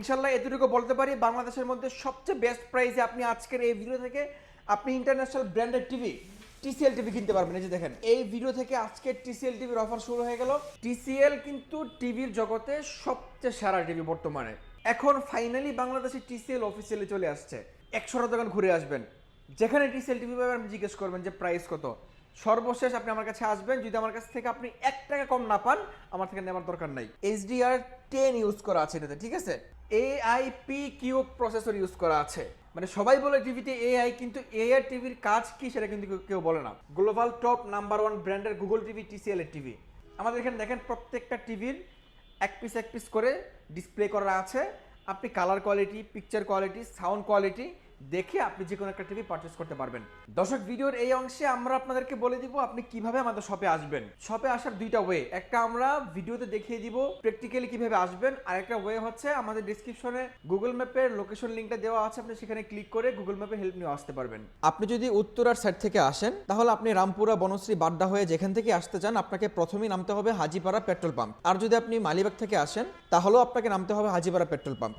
ইনশাল্লাহ এতটুকু বলতে পারি, বাংলাদেশের মধ্যে সবচেয়ে বেস্ট প্রাইসে আপনি আজকের এই ভিডিও থেকে আপনি international branded TV TCL TV কিনতে পারবেন। এই যে দেখেন, এই ভিডিও থেকে আজকে টিসিএল টিভির অফার শুরু হয়ে গেল। টিসিএল কিন্তু টিভির জগতে সবচেয়ে সেরা টিভি বর্তমানে। এখন ফাইনালি বাংলাদেশে টিসিএল অফিসিয়ালি চলে আসছে। একশোটা দোকান ঘুরে আসবেন। যেখানে টিসিএল টিভি পাবেন, আপনি জিজ্ঞেস করবেন যে প্রাইস কত। সর্বশেষ আপনি আমার কাছে আসবেন। যদি আমার কাছ থেকে আপনি এক টাকা কম না পান, আমার থেকে নেওয়ার দরকার নাই। এইচডিআর টেন ইউজ করা আছে এটাতে, ঠিক আছে? এআইপি কিউ প্রসেসর ইউজ করা আছে। মানে সবাই বলে টিভিতে এআই কিন্তু এআই টিভির কাজ কি সেটা কিন্তু কেউ- বলে না। গ্লোবাল টপ নাম্বার ওয়ান ব্র্যান্ডের গুগল টিভি টিসিএল এর টিভি আমাদের এখানে দেখেন প্রত্যেকটা টিভির এক পিস এক পিস করে ডিসপ্লে করা আছে। আপনি colour quality picture quality sound quality দেখে আপনি যে কোনো একটা টিভি পারচেস করতে পারবেন। দর্শক ভিডিওর এই অংশে আমরা আপনাদেরকে বলে দিব আপনি কীভাবে আমাদের শপে আসবেন। শপে আসার দুইটা ওয়ে একটা আমরা ভিডিওতে দেখিয়ে দিব প্র্যাকটিক্যালি কীভাবে আসবেন। আর একটা ওয়ে হচ্ছে আমাদের ডিসক্রিপশনে গুগল ম্যাপের লোকেশন লিঙ্কটা দেওয়া আছে। আপনি সেখানে ক্লিক করে গুগল ম্যাপে হেল্প নিয়ে আসতে পারবেন। আপনি যদি উত্তরার সাইড থেকে আসেন, তাহলে আপনি রামপুরা, বনশ্রী, বাড্ডা হয়ে যেখান থেকে আসতে চান, আপনাকে প্রথমেই নামতে হবে হাজিপাড়া পেট্রোল পাম্প। আর যদি আপনি মালিবাগ থেকে আসেন, তাহলেও আপনাকে নামতে হবে Hajipara petrol pump.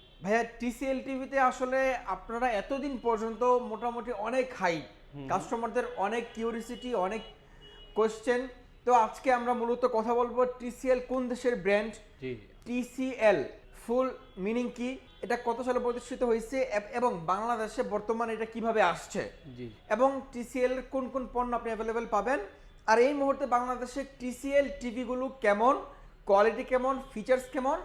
ভাইয়া টিসিএল টিভিতে আসলে আপনারা এতদিন পর্যন্ত মোটামুটি অনেক হাই কাস্টমারদের অনেক কিউরিসিটি অনেক কোশ্চেন তো আজকে আমরা মূলত কথা বলব টিসিএল কোন দেশের ব্র্যান্ড টিসিএল ফুল মিনিং কি? এটা কত সালে প্রতিষ্ঠিত হয়েছে? এবং বাংলাদেশে বর্তমানে এটা কীভাবে আসছে? এবং টিসিএল কোন কোন পণ্য আপনি অ্যাভেলেবেল পাবেন? আর এই মুহূর্তে বাংলাদেশে টিসিএল টিভিগুলো কেমন? কোয়ালিটি কেমন? ফিচার্স কেমন?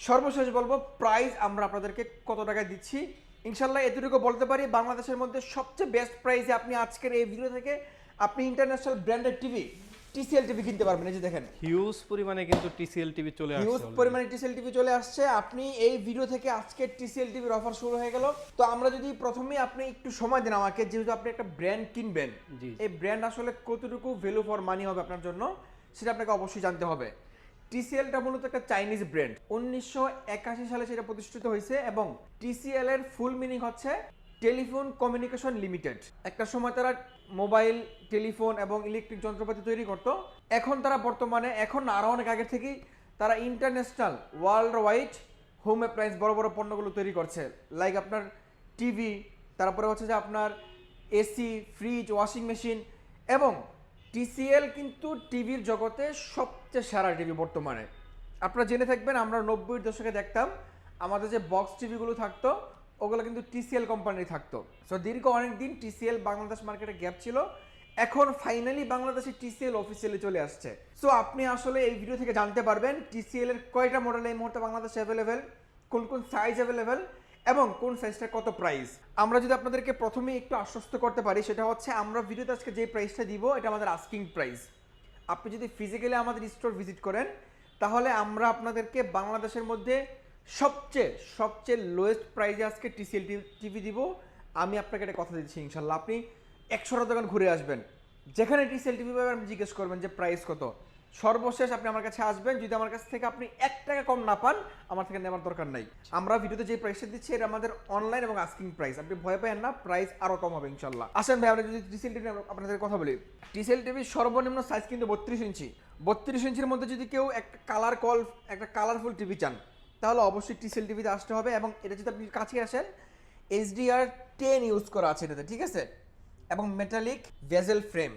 সর্বশেষ বলব প্রাইস আমরা আপনাদেরকে কত টাকায় দিচ্ছি? ইনশাল্লাহ এতটুকু বলতে পারি বাংলাদেশের মধ্যে সবচেয়ে বেস্ট প্রাইসে আপনি আজকের এই ভিডিও থেকে আপনি international branded TV TCL TV কিনতে পারবেন এই যে দেখেন। হিউজ পরিমাণে কিন্তু টিসিএল টিভি চলে আসছে হিউজ। পরিমাণে টিসিএল টিভি চলে আসছে। আপনি এই ভিডিও থেকে আজকে টিসিএল টিভির অফার শুরু হয়ে গেল। তো আমরা যদি প্রথমেই আপনি একটু সময় দেন আমাকে যেহেতু আপনি একটা ব্র্যান্ড কিনবেন এই ব্র্যান্ড আসলে কতটুকু ভ্যালু ফর মানি হবে আপনার জন্য সেটা আপনাকে অবশ্যই জানতে হবে। টিসিএলটা মূলত একটা চাইনিজ ব্র্যান্ড। উনিশশো একাশি সালে সেটা প্রতিষ্ঠিত হয়েছে এবং টিসিএল এর ফুল মিনিং হচ্ছে টেলিফোন কমিউনিকেশন লিমিটেড। একটা সময় তারা মোবাইল টেলিফোন এবং ইলেকট্রিক যন্ত্রপাতি তৈরি করতো। এখন তারা বর্তমানে এখন না, আরও অনেক আগে থেকেই তারা international world wide home appliance বড় বড় পণ্যগুলো তৈরি করছে। লাইক আপনার টিভি তারপরে হচ্ছে যে আপনার এসি ফ্রিজ ওয়াশিং মেশিন এবং টিসিএল কিন্তু টিভির জগতে সবচেয়ে সেরা টিভি বর্তমানে। আপনারা জেনে থাকবেন, আমরা নব্বই দশকে দেখতাম আমাদের যে বক্স টিভিগুলো থাকতো, ওগুলো কিন্তু টিসিএল কোম্পানির থাকতো। সো দীর্ঘ অনেক দিন টিসিএল বাংলাদেশ মার্কেটে গ্যাপ ছিল। এখন ফাইনালি বাংলাদেশে টিসিএল অফিসিয়ালি চলে আসছে। সো আপনি আসলে এই ভিডিও থেকে জানতে পারবেন, টিসিএল এর কয়টা মডেল এই মুহূর্তে বাংলাদেশে অ্যাভেলেবেল কোন কোন সাইজ অ্যাভেলেবেল এবং কোন সাইজটা কত প্রাইস আমরা যদি আপনাদেরকে প্রথমে একটু আশ্বস্ত করতে পারি, সেটা হচ্ছে আমরা ভিডিওতে আজকে যে প্রাইসটা দিব, এটা আমাদের আস্কিং প্রাইস আপনি যদি ফিজিক্যালি আমাদের স্টোর ভিজিট করেন, তাহলে আমরা আপনাদেরকে বাংলাদেশের মধ্যে সবচেয়ে সবচেয়ে লোয়েস্ট প্রাইসে আজকে টিসিএল টিভি দিব। আমি আপনাকে একটা কথা দিচ্ছি, ইনশাল্লাহ। আপনি একশোটা দোকান ঘুরে আসবেন। যেখানে টিসিএল টিভি পাবেন জিজ্ঞেস করবেন যে প্রাইস কত। সর্বশেষ আপনি আমার কাছে আসবেন, যদি আমার কাছ থেকে আপনি এক টাকা কম না পান, আমার থেকে নেওয়ার দরকার নাই। আমরা ভিডিওতে যে প্রাইসটা দিচ্ছি, এটা আমাদের অনলাইন এবং আস্কিং প্রাইস আপনি ভয় পাবেন না প্রাইস আরও কম হবে ইনশাল্লাহ আসেন ভাই, আমরা যদি টিসিএল টিভি আপনাদের কথা বলি। টিসিএল টিভির সর্বনিম্ন সাইজ কিন্তু বত্রিশ ইঞ্চি। বত্রিশ ইঞ্চির মধ্যে যদি কেউ একটা কালার কল একটা কালারফুল টিভি চান, তাহলে অবশ্যই টিসিএল টিভিতে আসতে হবে এবং এটা যদি আপনি কাছে আসেন এইচডিআর টেন ইউজ করা আছে এটাতে, ঠিক আছে? এবং মেটালিক ভেজেল ফ্রেম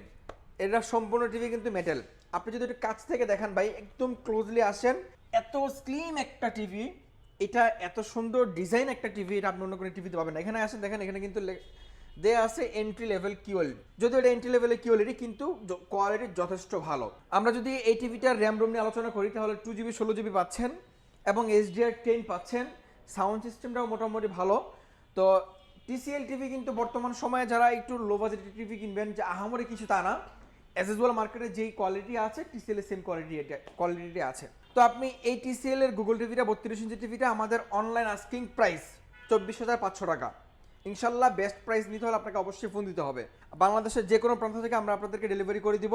এটা সম্পূর্ণ টিভি কিন্তু মেটাল আপনি যদি একটু কাছ থেকে দেখেন ভাই, একদম ক্লোজলি আসেন, এত স্লিম একটা টিভি এটা এত সুন্দর ডিজাইন একটা টিভি এটা আপনি অন্য কোনো টিভিতে পাবেন না। এখানে আসেন, দেখেন, এখানে কিন্তু দে আছে এন্ট্রি লেভেল কিওয়ালিটি যদিও এটা এন্ট্রি লেভেলের কিওয়ালিটি কিন্তু কোয়ালিটি যথেষ্ট ভালো। আমরা যদি এই টিভিটার র্যাম রোম নিয়ে আলোচনা করি, তাহলে টু জিবি ষোলো জিবি পাচ্ছেন এবং এইচডিআর টেন পাচ্ছেন। সাউন্ড সিস্টেমটাও মোটামুটি ভালো। তো টিসিএল টিভি কিন্তু বর্তমান সময়ে যারা একটু লো বাজেটের টিভি কিনবেন, যে আহামরি কিছু তা না। মার্কেটের মার্কেটে যেই কোয়ালিটি আছে টিসিএল এর সেম কোয়ালিটি কোয়ালিটি আছে। তো আপনি এই টিসিএল এর গুগল টিভিটা বত্রিশ ইঞ্চি টিভিটা আমাদের অনলাইন আস্কিং প্রাইস চব্বিশ হাজার পাঁচশো টাকা। ইনশাল্লাহ বেস্ট প্রাইস নিতে হলে আপনাকে অবশ্যই ফোন দিতে হবে। বাংলাদেশের যে কোনো প্রান্ত থেকে আমরা আপনাদেরকে ডেলিভারি করে দিব।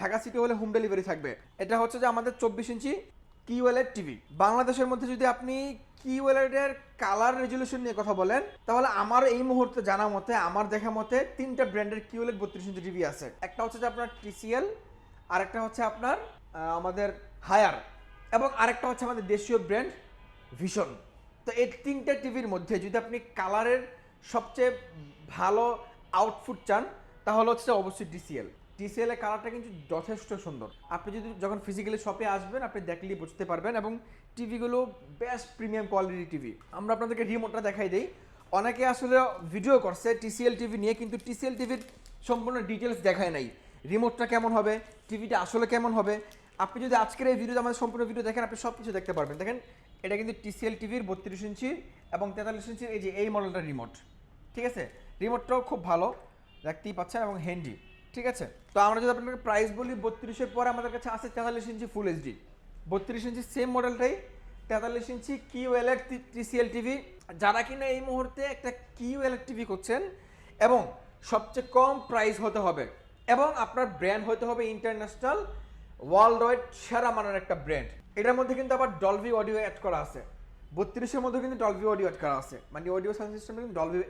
ঢাকা সিটি হলে হোম ডেলিভারি থাকবে। এটা হচ্ছে যে আমাদের চব্বিশ ইঞ্চি কিওয়েলের টিভি বাংলাদেশের মধ্যে যদি আপনি কিওয়েলের কালার রেজলিউশন নিয়ে কথা বলেন, তাহলে আমার এই মুহূর্তে জানা মতে, আমার দেখা মতে তিনটা ব্র্যান্ডের কিওয়েলের বত্রিশ ইঞ্চি টিভি আছে। একটা হচ্ছে যে আপনার টিসিএল আরেকটা হচ্ছে আপনার আমাদের হায়ার এবং আরেকটা হচ্ছে আমাদের দেশীয় ব্র্যান্ড ভীষণ তো এই তিনটে টিভির মধ্যে যদি আপনি কালারের সবচেয়ে ভালো আউটপুট চান, তাহলে হচ্ছে অবশ্যই ডিসিএল টিসিএল এর কালারটা কিন্তু যথেষ্ট সুন্দর। আপনি যদি যখন ফিজিক্যালি শপে আসবেন, আপনি দেখলেই বুঝতে পারবেন এবং টিভিগুলো বেস্ট প্রিমিয়াম কোয়ালিটি টিভি আমরা আপনাদেরকে রিমোটটা দেখাই দিই। অনেকে আসলে ভিডিও করছে টিসিএল টিভি নিয়ে, কিন্তু টিসিএল টিভির সম্পূর্ণ ডিটেলস দেখায় নাই। রিমোটটা কেমন হবে? টিভিটা আসলে কেমন হবে? আপনি যদি আজকের এই ভিডিওতে আমাদের সম্পূর্ণ ভিডিও দেখেন, আপনি সব কিছু দেখতে পারবেন। দেখেন, এটা কিন্তু টিসিএল টিভির বত্রিশ ইঞ্চি এবং তেতাল্লিশ ইঞ্চির এই যে এই মডেলটা রিমোট ঠিক আছে? রিমোটটাও খুব ভালো, দেখতেই পাচ্ছেন এবং হ্যান্ডি ঠিক আছে? তো আমরা যদি আপনাকে প্রাইস বলি, বত্রিশের পরে আমাদের কাছে আছে তেতাল্লিশ ইঞ্চি ফুল এইচডি বত্রিশ ইঞ্চি সেম মডেলটাই তেতাল্লিশ ইঞ্চি কিউ কিউএলএর টিসিএল টিভি যারা কিনা এই মুহূর্তে একটা কিউএলএর টিভি করছেন, এবং সবচেয়ে কম প্রাইস হতে হবে, এবং আপনার ব্র্যান্ড হতে হবে ইন্টারন্যাশনাল ওয়ার্ল্ড ওয়াইড সেরা মানের একটা ব্র্যান্ড এটার মধ্যে কিন্তু আবার ডলভি অডিও অ্যাড করা আছে। বত্রিশের মধ্যে কিন্তু ডলভি অডিও অ্যাড করা আছে। মানে অডিও সাউন্ড সিস্টেমে কিন্তু ডলভি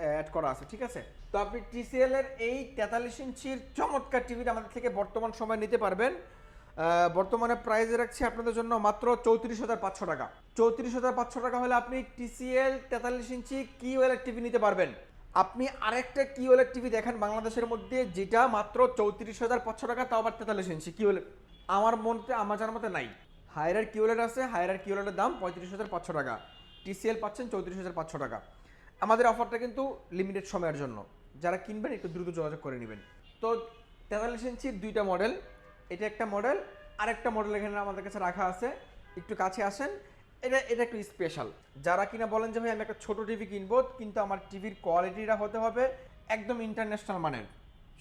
অ্যাড করা আছে, ঠিক আছে? তো আপনি টিসিএল এর এই তেতাল্লিশ ইঞ্চির চমৎকার টিভিটা আমাদের থেকে বর্তমান সময় নিতে পারবেন। বর্তমানে প্রাইস রাখছি আপনাদের জন্য মাত্র চৌত্রিশ হাজার পাঁচশো টাকা। চৌত্রিশ হাজার পাঁচশো টাকা হলে আপনি টিসিএল তেতাল্লিশ ইঞ্চি কিওএলের টিভি নিতে পারবেন। আপনি আরেকটা কিওএলের টিভি দেখেন বাংলাদেশের মধ্যে, যেটা মাত্র চৌত্রিশ হাজার পাঁচশো টাকা, তাও আবার তেতাল্লিশ ইঞ্চি কিওএল আমার মনতে, আমার জানার মতে নাই। হায়ার কিওলের আছে হায়ার কিওলের দাম পঁয়ত্রিশ হাজার পাঁচশো টাকা। টিসিএল পাচ্ছেন চৌত্রিশ হাজার পাঁচশো টাকা। আমাদের অফারটা কিন্তু লিমিটেড সময়ের জন্য। যারা কিনবেন, একটু দ্রুত যোগাযোগ করে নেবেন। তো তেতাল্লিশ ইঞ্চির দুইটা মডেল। এটা একটা মডেল। আরেকটা মডেল এখানে আমাদের কাছে রাখা আছে। একটু কাছে আসেন। এটা এটা একটু স্পেশাল যারা কিনা বলেন যে, ভাই, আমি একটা ছোটো টিভি কিনবো, কিন্তু আমার টিভির কোয়ালিটিটা হতে হবে একদম ইন্টারন্যাশনাল মানের।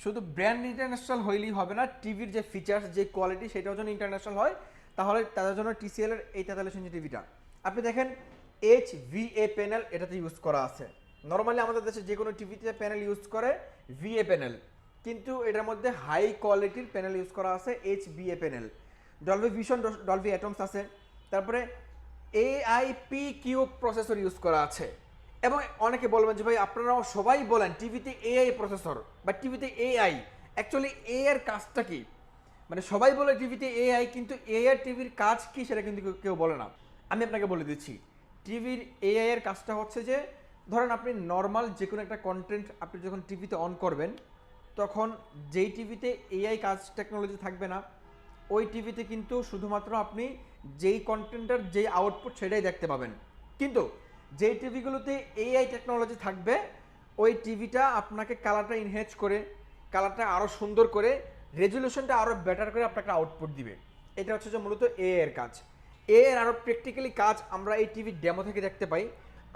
শুধু ব্র্যান্ড ইন্টারন্যাশনাল হইলেই হবে না, টিভির যে ফিচার্স যে কোয়ালিটি সেটাও যেন ইন্টারন্যাশনাল হয়। তাহলে তাদের জন্য টিসিএল এর এই তেতাল্লিশ ইঞ্চি টিভিটা আপনি দেখেন এইচ ভি এ প্যানেল এটাতে ইউজ করা আছে। নর্মালি আমাদের দেশে যে কোনো টিভিতে প্যানেল ইউজ করে ভি এ প্যানেল কিন্তু এটার মধ্যে হাই কোয়ালিটির প্যানেল ইউজ করা আছে H B A panel Dolby Vision Dolby Atmos আছে। তারপরে এআইপি কিউ প্রসেসর ইউজ করা আছে। এবং অনেকে বলবেন যে, ভাই, আপনারাও সবাই বলেন টিভিতে এআই প্রসেসর বা টিভিতে এআই অ্যাকচুয়ালি এ এর কাজটা কি? মানে সবাই বলে টিভিতে এআই কিন্তু এআই টিভির কাজ কি সেটা কিন্তু কেউ- বলে না। আমি আপনাকে বলে দিচ্ছি, টিভির এআই এর কাজটা হচ্ছে যে, ধরেন আপনি নর্মাল যে কোনো একটা কন্টেন্ট আপনি যখন টিভিতে অন করবেন, তখন যেই টিভিতে এআই কাজ টেকনোলজি থাকবে না, ওই টিভিতে কিন্তু শুধুমাত্র আপনি যেই কন্টেন্টের যেই আউটপুট সেটাই দেখতে পাবেন। কিন্তু যেই টিভিগুলোতে এআই টেকনোলজি থাকবে, ওই টিভিটা আপনাকে কালারটা ইনহেজ করে কালারটা আরও সুন্দর করে রেজলিউশনটা আরও বেটার করে আপনাকে আউটপুট দিবে। এটা হচ্ছে যে মূলত এ এর কাজ। এ এর আরও প্র্যাকটিক্যালি কাজ আমরা এই টিভির ডেমো থেকে দেখতে পাই।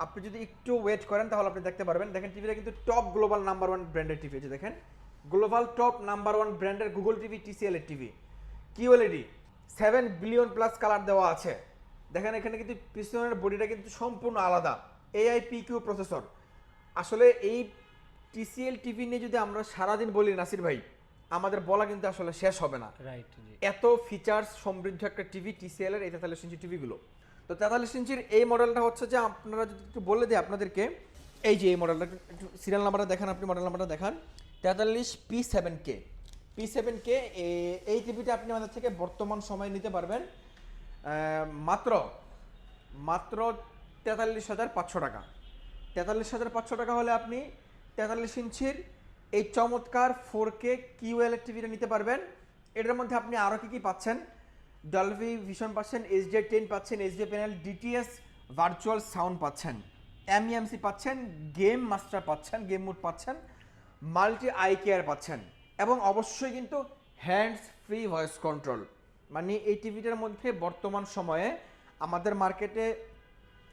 আপনি যদি একটু ওয়েট করেন তাহলে আপনি দেখতে পারবেন। দেখেন টিভিটা কিন্তু টপ গ্লোবাল নাম্বার ওয়ান ব্র্যান্ডের টিভি আছে দেখেন। গ্লোবাল টপ নাম্বার ওয়ান ব্র্যান্ডের গুগল টিভি টিসিএল এর TV QOLED seven billion plus colour দেওয়া আছে। দেখেন এখানে কিন্তু পিছনের বডিটা কিন্তু সম্পূর্ণ আলাদা। এআই পি কিউ প্রসেসর আসলে এই টিসিএল টিভি নিয়ে যদি আমরা সারাদিন বলি, নাসির ভাই আমাদের বলা কিন্তু আসলে শেষ হবে না। রাইট এত ফিচার্স সমৃদ্ধ একটা টিভি টিসিএল এর এই তেতাল্লিশ ইঞ্চি টিভিগুলো তো তেতাল্লিশ ইঞ্চির এই মডেলটা হচ্ছে যে আপনারা যদি একটু বলে দিই আপনাদেরকে এই যে এই মডেলটা একটু সিরিয়াল নাম্বারটা দেখান আপনি মডেল নাম্বারটা দেখান। তেতাল্লিশ P seven K P seven K এই টিভিটা আপনি আমাদের থেকে বর্তমান সময় নিতে পারবেন মাত্র মাত্র তেতাল্লিশ হাজার পাঁচশো টাকা। তেতাল্লিশ হাজার পাঁচশো টাকা হলে আপনি তেতাল্লিশ ইঞ্চির এই চমৎকার ফোর কে কিউএল টিভিটা নিতে পারবেন। এটার মধ্যে আপনি আরও কী কী পাচ্ছেন? ডলভি ভিশন পাচ্ছেন এইচডি টেন পাচ্ছেন HD panel DTS virtual sound পাচ্ছেন এমইএমসি পাচ্ছেন গেম মাস্টার পাচ্ছেন গেম মুড পাচ্ছেন মাল্টি আই কেয়ার পাচ্ছেন এবং অবশ্যই কিন্তু হ্যান্ডস ফ্রি ভয়েস কন্ট্রোল মানে এই টিভিটার মধ্যে বর্তমান সময়ে আমাদের মার্কেটে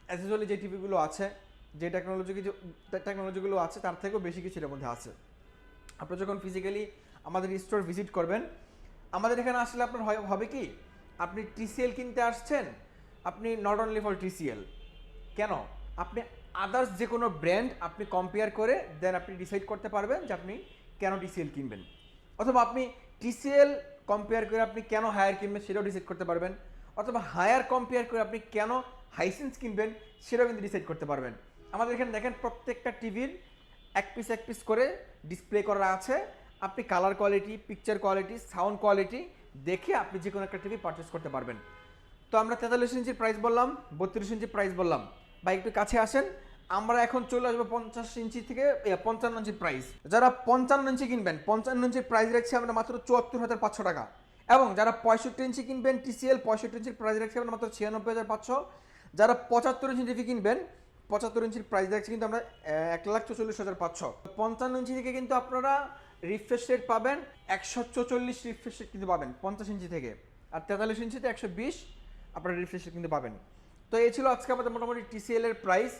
অ্যাসেসরি যে টিভিগুলো আছে, যে টেকনোলজি টেকনোলজিগুলো আছে, তার থেকেও বেশি কিছু এর মধ্যে আছে। আপনি যখন ফিজিক্যালি আমাদের স্টোর ভিজিট করবেন, আমাদের এখানে আসলে আপনার হয়- হবে কি? আপনি টিসিএল কিনতে আসছেন, আপনি নট অনলি ফর টিসিএল কেন? আপনি আদার্স যে কোনো ব্র্যান্ড আপনি কম্পেয়ার করে দেন আপনি ডিসাইড করতে পারবেন যে আপনি কেন টিসিএল কিনবেন। অথবা আপনি টিসিএল কম্পেয়ার করে আপনি কেন হায়ার কিনবেন সেটাও ডিসাইড করতে পারবেন। অথবা হায়ার কম্পেয়ার করে আপনি কেন হাইসেন্স কিনবেন সেটাও কিন্তু ডিসাইড করতে পারবেন। আমাদের এখানে দেখেন প্রত্যেকটা টিভির এক পিস এক পিস করে ডিসপ্লে করা আছে। আপনি colour quality picture quality sound quality দেখে আপনি যে কোনো একটা টিভি পারচেস করতে পারবেন। তো আমরা তেতাল্লিশ ইঞ্চির প্রাইস বললাম, বত্রিশ ইঞ্চির প্রাইস বললাম। বা একটু কাছে আসেন। আমরা এখন চলে আসব পঞ্চাশ ইঞ্চি থেকে পঞ্চান্ন ইঞ্চির প্রাইস যারা পঞ্চান্ন ইঞ্চি কিনবেন, পঞ্চান্ন ইঞ্চির প্রাইস রাখছি আমরা মাত্র চুয়াত্তর হাজার পাঁচশো টাকা। এবং যারা পঁয়ষট্টি ইঞ্চি কিনবেন টিসিএল পঁয়ষট্টি ইঞ্চির প্রাইস রাখছি আমরা মাত্র ছিয়ানব্বই হাজার পাঁচশো। যারা পঁচাত্তর ইঞ্চি টিভি কিনবেন পঁচাত্তর ইঞ্চির প্রাইস রাখছি কিন্তু আমরা এক লাখ চল্লিশ হাজার পাঁচশো। পঞ্চান্ন ইঞ্চি থেকে কিন্তু আপনারা রিফ্রেশ রেট পাবেন, একশো চল্লিশ রিফ্রেশ রেট কিন্তু পাবেন, পঞ্চাশ ইঞ্চি থেকে। আর তেতাল্লিশ ইঞ্চিতে একশো বিশ আপনারা রিফ্রেশ রেট কিন্তু পাবেন। তো এই ছিল আজকে আমাদের মোটামুটি টিসিএল এর প্রাইস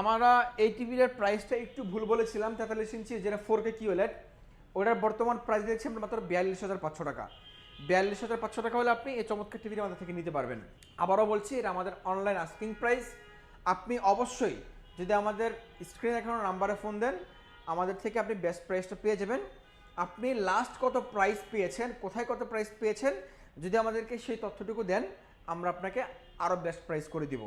আমরা এই টিভির প্রাইসটা একটু ভুল বলেছিলাম, তেতাল্লিশ ইঞ্চি যেটা ফোর কে কিউএলএড ওটার বর্তমান প্রাইস দেখছি আমরা মাত্র বিয়াল্লিশ হাজার পাঁচশো টাকা। বিয়াল্লিশ হাজার পাঁচশো টাকা হলে আপনি এই চমৎকার টিভিটা আমাদের থেকে নিতে পারবেন। আবারও বলছি, এটা আমাদের অনলাইন আস্কিং প্রাইস আপনি অবশ্যই যদি আমাদের স্ক্রিন দেখানো নাম্বারে ফোন দেন, আমাদের থেকে আপনি বেস্ট প্রাইসটা পেয়ে যাবেন। আপনি লাস্ট কত প্রাইস পেয়েছেন, কোথায় কত প্রাইস পেয়েছেন, যদি আমাদেরকে সেই তথ্যটুকু দেন, আমরা আপনাকে আরও বেস্ট প্রাইস করে দিব।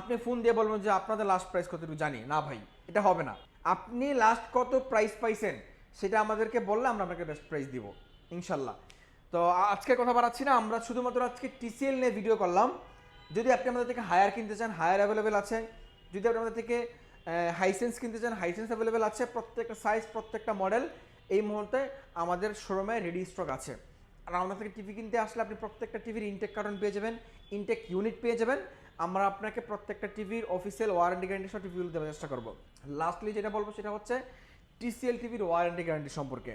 আপনি ফোন দিয়ে বলবেন যে, আপনাদের লাস্ট প্রাইস কতটুকু? জানি। না ভাই, এটা হবে না। আপনি লাস্ট কত প্রাইস পাইছেন, সেটা আমাদেরকে বললে আমরা আপনাকে বেস্ট প্রাইস দিব, ইনশাল্লাহ। তো আজকে কথা বাড়াচ্ছি না, আমরা শুধুমাত্র আজকে টিসিএল নিয়ে ভিডিও করলাম। যদি আপনি আমাদের থেকে হায়ার কিনতে চান হায়ার অ্যাভেলেবেল আছে। যদি আপনি আমাদের থেকে হাইসেন্স কিনতে চান হাইসেন্স অ্যাভেলেবেল আছে। প্রত্যেকটা সাইজ প্রত্যেকটা মডেল এই মুহূর্তে আমাদের শোরুমে রেডি স্টক আছে। আর আমাদের থেকে টিভি কিনতে আসলে আপনি প্রত্যেকটা টিভির ইনটেক কার্টন পেয়ে যাবেন ইনটেক ইউনিট পেয়ে যাবেন। আমরা আপনাকে প্রত্যেকটা টিভির অফিসিয়াল ওয়ারেন্টি গ্যারান্টি সহ টিভিগুলো দেওয়ার চেষ্টা করব। লাস্টলি যেটা বলব সেটা হচ্ছে টিসিএল টিভির ওয়ারেন্টি গ্যারান্টি সম্পর্কে।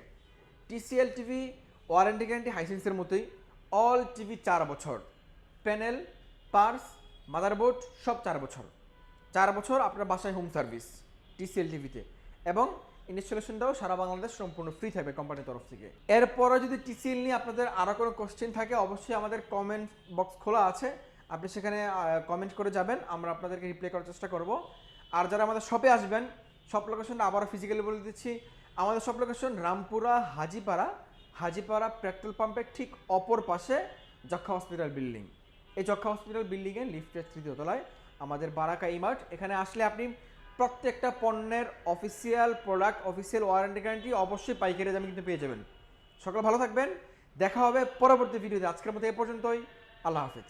টিসিএল টিভি ওয়ারেন্টি গ্যারান্টি হাইসেন্সের মতোই। অল টিভি চার বছর। প্যানেল পার্স, মাদারবোর্ড, সব চার বছর। চার বছর আপনার বাসায় হোম সার্ভিস টিসিএল টিভিতে এবং ইনস্টলেশনটাও সারা বাংলাদেশ সম্পূর্ণ ফ্রি থাকবে কোম্পানির তরফ থেকে। এরপরে যদি টিসিএল নিয়ে আপনাদের আরও কোনো কোশ্চেন থাকে, অবশ্যই আমাদের কমেন্ট বক্স খোলা আছে। আপনি সেখানে কমেন্ট করে যাবেন, আমরা আপনাদেরকে রিপ্লাই করার চেষ্টা করব। আর যারা আমাদের শপে আসবেন শপ লোকেশনটা আবারও ফিজিক্যালি বলে দিচ্ছি। আমাদের shop location Rampura, Hajipara. Hajipara petrol পাম্পের ঠিক অপর পাশে যক্ষা হসপিটাল বিল্ডিং এই যক্ষা হসপিটাল বিল্ডিংয়ের লিফটের তৃতীয় তলায় আমাদের বারাকা ইমার্ট। এখানে আসলে আপনি প্রত্যেকটা পণ্যের official product official warranty guarantee অবশ্যই পাইকারি দামে কিন্তু পেয়ে যাবেন। সকাল ভালো থাকবেন। দেখা হবে পরবর্তী ভিডিওতে আজকের মতো এ পর্যন্তই। আল্লাহ হাফেজ।